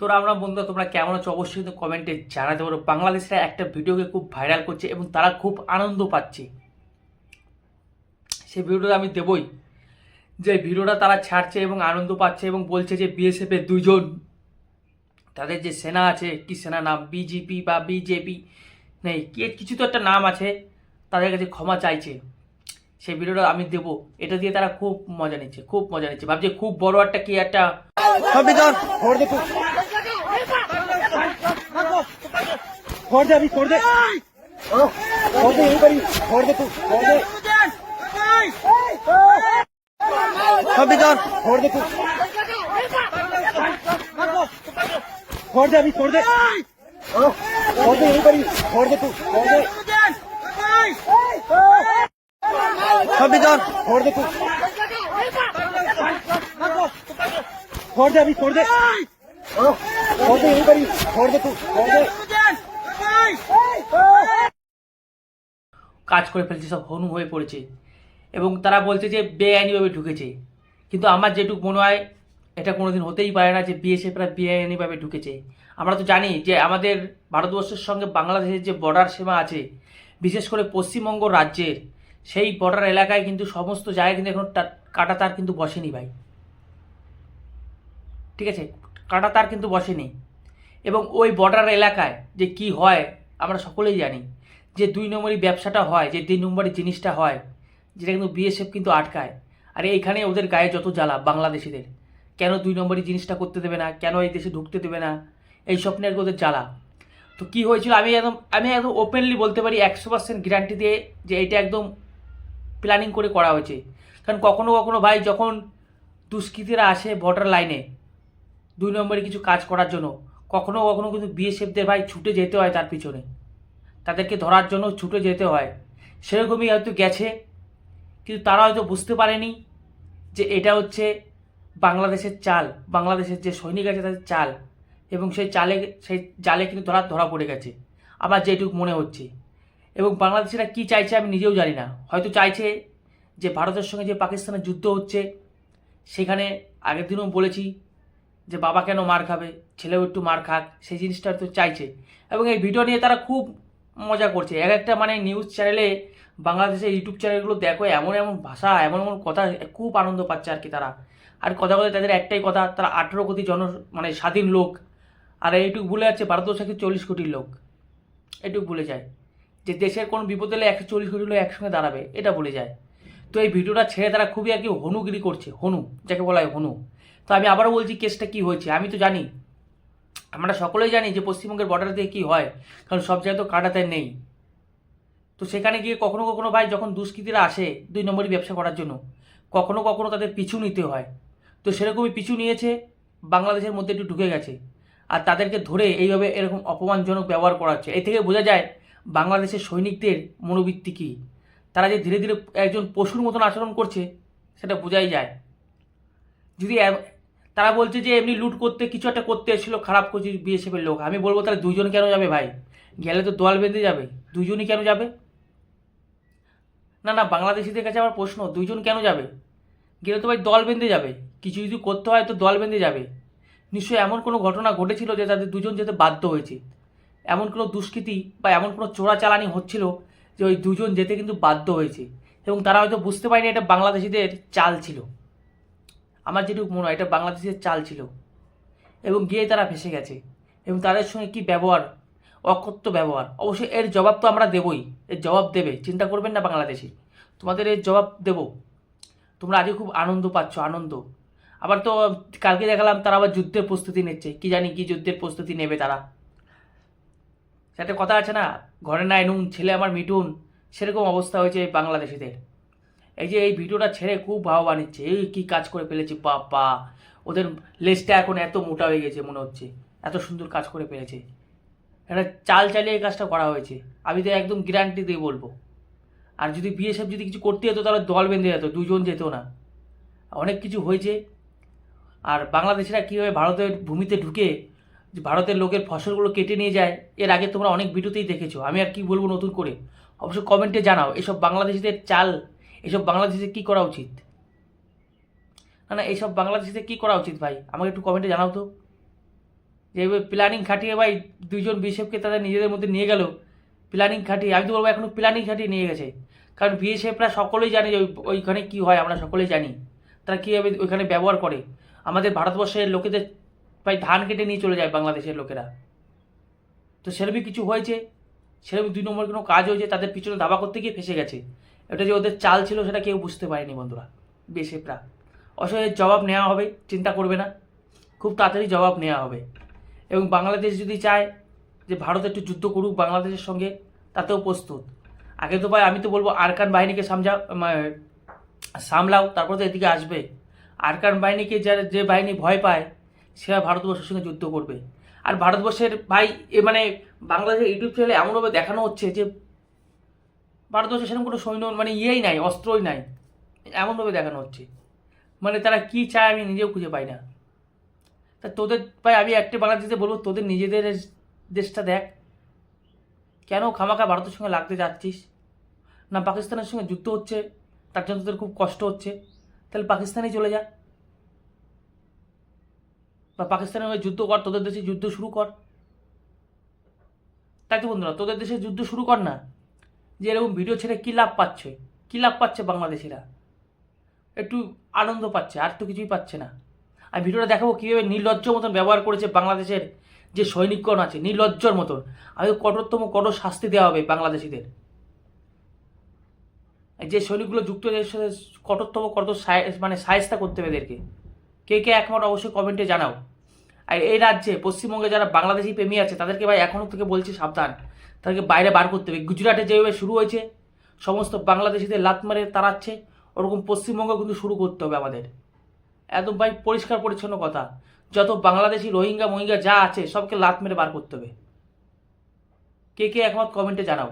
তোরা আমরা বন্ধু তোমরা কেমন আছো? অবশ্যই কিন্তু কমেন্টে জানাতে পারো। বাংলাদেশরা একটা ভিডিওকে খুব ভাইরাল করছে এবং তারা খুব আনন্দ পাচ্ছে। সেই ভিডিওটা আমি দেবই। যে ভিডিওটা তারা ছাড়ছে এবং আনন্দ পাচ্ছে এবং বলছে যে বিএসএফ এর দুইজন, তাদের যে সেনা আছে, কি সেনা নাম? বিজেপি বা বিজেপি নেই কিছু তো একটা নাম আছে, তাদের কাছে ক্ষমা চাইছে। সেই ভিডিওটা আমি দেবো এটা দিয়ে তারা খুব মজা নিচ্ছে খুব মজা নিচ্ছে ভাবছে খুব বড় একটা কি একটা संविधान छोड़ दे तू छोड़ दे अभी छोड़ दे छोड़ दे यहीं पर ही छोड़ दे तू छोड़ दे কাজ করে ফেলছে সব হনু হয়ে পড়েছে। এবং তারা বলছে যে বেআইনিভাবে ঢুকেছে। কিন্তু আমার যেটুকু মনে হয় এটা কোনোদিন হতেই পারে না যে বিএসএফরা বেআইনিভাবে ঢুকেছে। আমরা তো জানি যে আমাদের ভারতবর্ষের সঙ্গে বাংলাদেশের যে বর্ডার সীমা আছে বিশেষ করে পশ্চিমবঙ্গ রাজ্যের সেই বর্ডার এলাকায় কিন্তু সমস্ত জায়গায় কিন্তু এখন কাটা তার কিন্তু বসেনি ভাই। ঠিক আছে? কাটা তার কিন্তু বসেনি। এবং ওই বর্ডার এলাকায় যে কি হয়, আমরা সকলেই জানি। যে দুই নম্বরই ব্যবসাটা হয়, যে দুই নম্বরের জিনিসটা হয়, যেটা কিন্তু বিএসএফ কিন্তু আটকায়। আর এইখানে ওদের গায়ে যত জ্বালা, বাংলাদেশিদের। কেন দুই নম্বরই জিনিসটা করতে দেবে না? কেন এই দেশে ঢুকতে দেবে না? এই স্বপ্নে আর ওদের জ্বালা। তো কি হয়েছিল? আমি একদম আমি একদম ওপেনলি বলতে পারি, একশো পার্সেন্ট গ্যারান্টি দিয়ে যে এটা একদম প্ল্যানিং করে করা হয়েছে। কারণ কখনো কখনো ভাই যখন দুষ্কৃতীরা আসে বর্ডার লাইনে দুই নম্বরে কিছু কাজ করার জন্য, কখনো কখনো কিন্তু বিএসএফদের ভাই ছুটে যেতে হয় তার পিছনে। তাদেরকে ধরার জন্য ছুটে যেতে হয়। সেরকমই হয়তো গেছে, কিন্তু তারা হয়তো বুঝতে পারেনি যে এটা হচ্ছে বাংলাদেশের চাল, বাংলাদেশের যে সৈনিক আছে তাদের চাল, এবং সেই চালে, সেই জালে কিন্তু ধরা ধরা পড়ে গেছে। আমার যেটুকু মনে হচ্ছে। এবং বাংলাদেশিরা কী চাইছে আমি নিজেও জানি না। হয়তো চাইছে যে ভারতের সঙ্গে যে পাকিস্তানের যুদ্ধ হচ্ছে, সেখানে আগের দিনও বলেছি যে বাবা কেন মার খাবে, ছেলেও একটু মার খাক, সেই জিনিসটা তো চাইছে। এবং এই ভিডিও নিয়ে তারা খুব মজা করছে। এক একটা মানে নিউজ চ্যানেলে বাংলাদেশের ইউটিউব চ্যানেলগুলো দেখো, এমন এমন ভাষা, এমন এমন কথা, খুব আনন্দ পাচ্ছে আর কি তারা। আর কথা কথা তাদের একটাই কথা, তারা আঠেরো কোটি জন মানে স্বাধীন লোক। আর এইটুকু ভুলে যাচ্ছে, ভারতবর্ষে চল্লিশ কোটির লোক। এটুকু ভুলে যায়। যে দেশের কোনো বিপদ এলে একশো চল্লিশ কোটি লোক একসঙ্গে দাঁড়াবে, এটা ভুলে যায়। তো এই ভিডিওটা ছেড়ে তারা খুবই আর কি হনুগিরি করছে, হনু, যাকে বলা হয় হনু। তো আমি আবারও বলছি কেসটা কি হয়েছে, আমি তো জানি। আমরা সকলেই জানি যে পশ্চিমবঙ্গের বর্ডার দিয়ে কী হয়, কারণ সব জায়গায় তো কাটাতে নেই। তো সেখানে গিয়ে কখনো কখনো ভাই যখন দুষ্কৃতীরা আসে দুই নম্বরই ব্যবসা করার জন্য, কখনো কখনো তাদের পিছু নিতে হয়। তো সেরকমই পিছু নিয়েছে, বাংলাদেশের মধ্যে একটু ঢুকে গেছে। আর তাদেরকে ধরে এইভাবে এরকম অপমানজনক ব্যবহার করা হচ্ছে এই থেকে বোঝা যায় বাংলাদেশের সৈনিকদের মনোবৃত্তি কী? তারা যে ধীরে ধীরে একজন পশুর মতন আচরণ করছে, সেটা বোঝাই যায়। যদি তারা বলছে যে এমনি লুট করতে, কিছু একটা করতে এসেছিল খারাপ করছে বিএসএফের লোক, আমি বলব তাহলে দুজন কেন যাবে ভাই? গেলে তো দল বেঁধে যাবে দুজনই কেন যাবে? না না, বাংলাদেশিদের কাছে আমার প্রশ্ন, দুইজন কেন যাবে? গেলে তো ভাই দল বেঁধে যাবে, কিছু যদি করতে হয় তো দল বেঁধে যাবে। নিশ্চয়ই এমন কোনো ঘটনা ঘটেছিল যে তাদের দুজন যেতে বাধ্য হয়েছে। এমন কোনো দুষ্কৃতি বা এমন কোনো চোরাচালানি হচ্ছিল যে ওই দুজন যেতে কিন্তু বাধ্য হয়েছে। এবং তারা হয়তো বুঝতে পারেনি এটা বাংলাদেশিদের চাল ছিল। আমার যেটুকু মনে হয়, এটা বাংলাদেশের চাল ছিল। এবং গিয়ে তারা ভেসে গেছে। এবং তাদের সঙ্গে কি ব্যবহার? অকথ্য ব্যবহার। অবশ্যই এর জবাব তো আমরা দেবই। এর জবাব দেবে। চিন্তা করবেন না বাংলাদেশি। তোমাদের এর জবাব দেব। তোমরা আজকে খুব আনন্দ পাচ্ছ, আনন্দ। আবার তো কালকে দেখালাম তারা আবার যুদ্ধের প্রস্তুতি নিচ্ছে। কি জানি কি যুদ্ধের প্রস্তুতি নেবে তারা। সেটা কথা আছে না? ঘরে নাই নুন, ছেলে আমার মিটুন সেরকম অবস্থা হয়েছে এই বাংলাদেশিদের। এই যে এই ভিডিওটা ছেড়ে খুব ভাব বানিচ্ছে এই কী কাজ করে ফেলেছি বাবা ওদের লেজটা এখন এত মোটা হয়ে গেছে মনে হচ্ছে। এত সুন্দর কাজ করে ফেলেছে। এটা চাল চালিয়ে এই কাজটা করা হয়েছে। আমি তো একদম গ্যারান্টি দিয়ে বলব। আর যদি বিএসএফ যদি কিছু করতে যেত, তাহলে দল বেঁধে যেত, দুজন যেত না। অনেক কিছু হয়েছে। আর বাংলাদেশিরা কীভাবে ভারতের ভূমিতে ঢুকে ভারতের লোকের ফসলগুলো কেটে নিয়ে যায়, এর আগে তোমরা অনেক ভিডিওতেই দেখেছ। আমি আর কি বলব নতুন করে? অবশ্য কমেন্টে জানাও, এসব বাংলাদেশিদের চাল, এসব বাংলাদেশে কী করা উচিত? না না এইসব বাংলাদেশিদের কী করা উচিত ভাই? আমাকে একটু কমেন্টে জানাও তো। যে প্ল্যানিং খাটিয়ে ভাই দুইজন বিএসএফকে তাদের নিজেদের মধ্যে নিয়ে গেল। প্ল্যানিং খাটিয়ে, আমি তো বলব এখনও প্ল্যানিং খাটিয়ে নিয়ে গেছে। কারণ বিএসএফরা সকলেই জানে যে ওইখানে কী হয়, আমরা সকলেই জানি। তারা কীভাবে ওইখানে ব্যবহার করে। আমাদের ভারতবর্ষের লোকেদের প্রায় ধান কেটে নিয়ে চলে যায় বাংলাদেশের লোকেরা। তো সেরকমই কিছু হয়েছে, সেরকম দুই নম্বর কোনো কাজ হয়েছে, তাদের পিছনে দাবা করতে গিয়ে ফেসে গেছে। এটা যে ওদের চাল ছিল, সেটা কেউ বুঝতে পারেনি বন্ধুরা অবশ্যই এর জবাব নেওয়া হবে, চিন্তা করবে না, খুব তাড়াতাড়ি জবাব নেওয়া হবে। এবং বাংলাদেশ যদি চায় যে ভারত একটু যুদ্ধ করুক বাংলাদেশের সঙ্গে, তাতেও প্রস্তুত। আগে তো ভাই, আমি তো বলব আরকান বাহিনীকে মা- সামলাও, তারপর তো এদিকে আসবে। আরকান বাহিনীকে যারা, যে বাহিনী ভয় পায় সে ভারতবর্ষের সঙ্গে যুদ্ধ করবে। আর ভারতবর্ষের ভাই, এ মানে বাংলাদেশের ইউটিউব চ্যানেলে এমনভাবে দেখানো হচ্ছে যে ভারতবর্ষের সেরকম কোনো সৈন্য মানে ইয়েই নাই, অস্ত্রই নাই। এমনভাবে দেখানো হচ্ছে। মানে তারা কি চায় আমি নিজেও খুঁজে পাই না। তা তোদের, ভাই আমি একটা বাংলাদেশে বলব, তোদের নিজেদের দেশটা দেখ। কেন খামাখা ভারতের সঙ্গে লাগতে যাচ্ছিস? না পাকিস্তানের সঙ্গে যুদ্ধ হচ্ছে, তার জন্য তোদের খুব কষ্ট হচ্ছে। তাহলে পাকিস্তানেই চলে যা। বা পাকিস্তানের হয়ে যুদ্ধ কর, তোদের দেশে যুদ্ধ শুরু কর। তাই তো বন্ধুরা, তোদের দেশে যুদ্ধ শুরু কর না। যে এরকম ভিডিও ছেড়ে কী লাভ পাচ্ছে? কী লাভ পাচ্ছে বাংলাদেশিরা? একটু আনন্দ পাচ্ছে, আর তো কিছুই পাচ্ছে না। আর ভিডিওটা দেখাবো কীভাবে নির্লজ্জ মতন ব্যবহার করেছে বাংলাদেশের যে সৈনিকগণ আছে, নির্লজ্জর মতন। আমি কঠোরতম কঠোর শাস্তি দেওয়া হবে বাংলাদেশিদের। যে সৈনিকগুলো যুক্তরাজ্যের সাথে কঠোরতম কঠোর মানে সায়স্তা করতে হবে এদেরকে। কে কে একমত অবশ্যই কমেন্টে জানাও। আর এই রাজ্যে, পশ্চিমবঙ্গে যারা বাংলাদেশি প্রেমী আছে, তাদেরকে ভাই এখনও থেকে বলছি সাবধান। তাদেরকে বাইরে বার করতে হবে। গুজরাটে যেভাবে শুরু হয়েছে, সমস্ত বাংলাদেশিদের লাত মারে তাড়াচ্ছে, ওরকম পশ্চিমবঙ্গ কিন্তু শুরু করতে হবে আমাদের। একদম ভাই পরিষ্কার পরিচ্ছন্ন কথা। যত বাংলাদেশি রোহিঙ্গা, মহিঙ্গা যা আছে, সবকে লাত মেরে বার করতে হবে। কে কে একমত কমেন্টে জানাও।